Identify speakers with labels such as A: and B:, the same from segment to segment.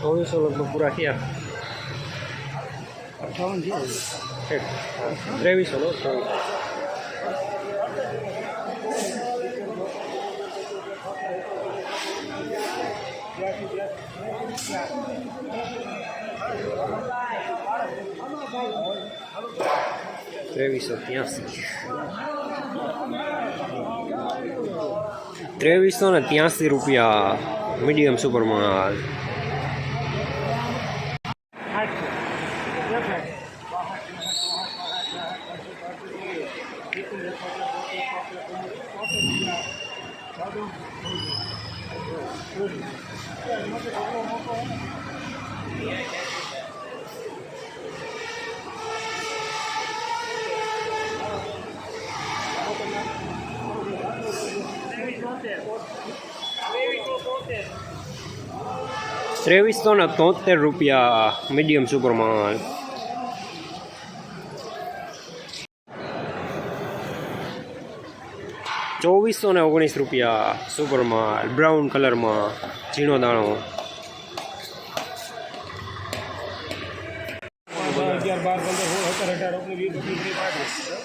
A: ચોવીસો લગભગ પૂરા થયા
B: અઠાવન
A: ત્રેવીસો લો ત્રેવીસો ત્રેવીસો ત્યાંસી ત્રેવીસો ને ત્યાંસી રૂપિયા મીડિયમ સુપરમાં ત્રેવીસો ને તોતેર રૂપિયા મીડિયમ સુપરમાં ચોવીસો ને ઓગણીસ રૂપિયા સુપરમાં બ્રાઉન કલરમાં ઝીણો દાણો.
C: અગિયાર બાર પંદર સત્તર અઢાર ઓગણીસ વીસ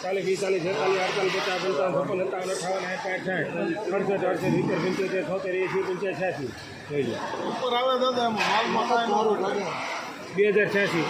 C: ચાલીસ છેતાલીસ અડતાલીસ પચાસ પંચાવન છપ્પન સત્તાવન અઠાવન સાઠ લો બે હજાર છ્યાસી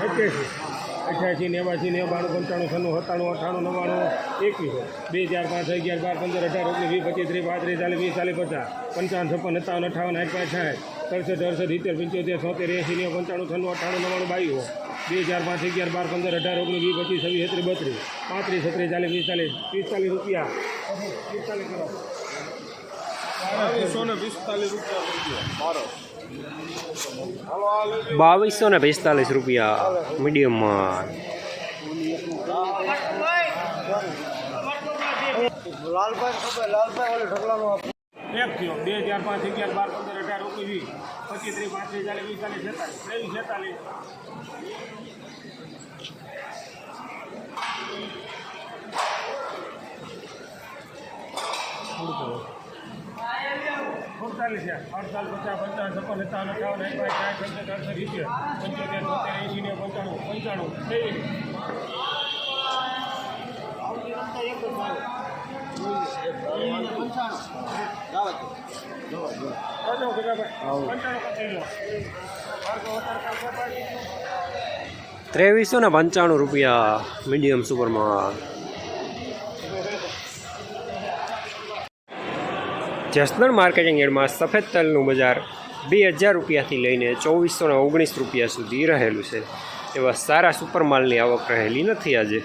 C: અઠ્યાસી અઠ્યાસી, નેવાસી નેવાણું પંચાણું, છન્નું, સત્તાણું, અઠ્ઠાણું, નવ્વાણું, એકવીસ. બે, ચાર, પાંચ અગિયાર બાર, પંદર, અઢાર, ઓગણીસ, વીસ, પચીસ, ત્રીસ, પાંત્રીસ, ચાલીસ, વીસ, ચાલીસ, પચાસ, પંચાવન, છપ્પન, સત્તાવન અઠાવન આઠ, પાંચ, સાઠ, સડસઠ, અડસઠ, સિત્તેર, પંચોતેર, છોતેર એસી નેવું, પંચાણું, છન્નું, અઠ્ઠાણું, નવ્વાણું, બાવીસ. બે, ચાર, પાંચ અગિયાર બાર, પંદર, અઢાર, ઓગણીસ, વીસ, પચીસ, છવ્વીસ, છત્રીસ, બત્રીસ. પાંત્રીસ, છત્રીસ, ચાલીસ પિસ્તાલીસ પિસ્તાલીસ રૂપિયા. પિસ્તાલીસ કરો
A: બાવીસો ને પિસ્તાલીસ રૂપિયા. મીડિયમમાં
C: એક થયો બે મીડિયમમાં પાંચ અગિયાર બાર પંદર અઢાર ઓગણીસ વીસ. પચીસ ત્રીસ પાંત્રીસ ચાલીસ પિસ્તાલીસ છેતાલીસ ત્રેવીસ છેતાલીસ. સુડતાલીસ છે. અડતાલ પચાસ પંચાવન છપ્પન સત્તાવન અઠાવન એક પાંચ સાઠ સત્તર અડસઠ સિત્તેર પંચોતેર તોતેર એસી ને પંચાણું પંચાણું ભાઈ?
A: ત્રેવીસો ને પંચાણું રૂપિયા મીડિયમ સુપરમાં જસદણ માર્કેટિંગ યાર્ડમાં સફેદ તલનું બજાર બે હજાર રૂપિયાથી લઈને ચોવીસો ને ઓગણીસ રૂપિયા સુધી રહેલું છે. એવા સારા સુપર માલની આવક રહેલી નથી આજે.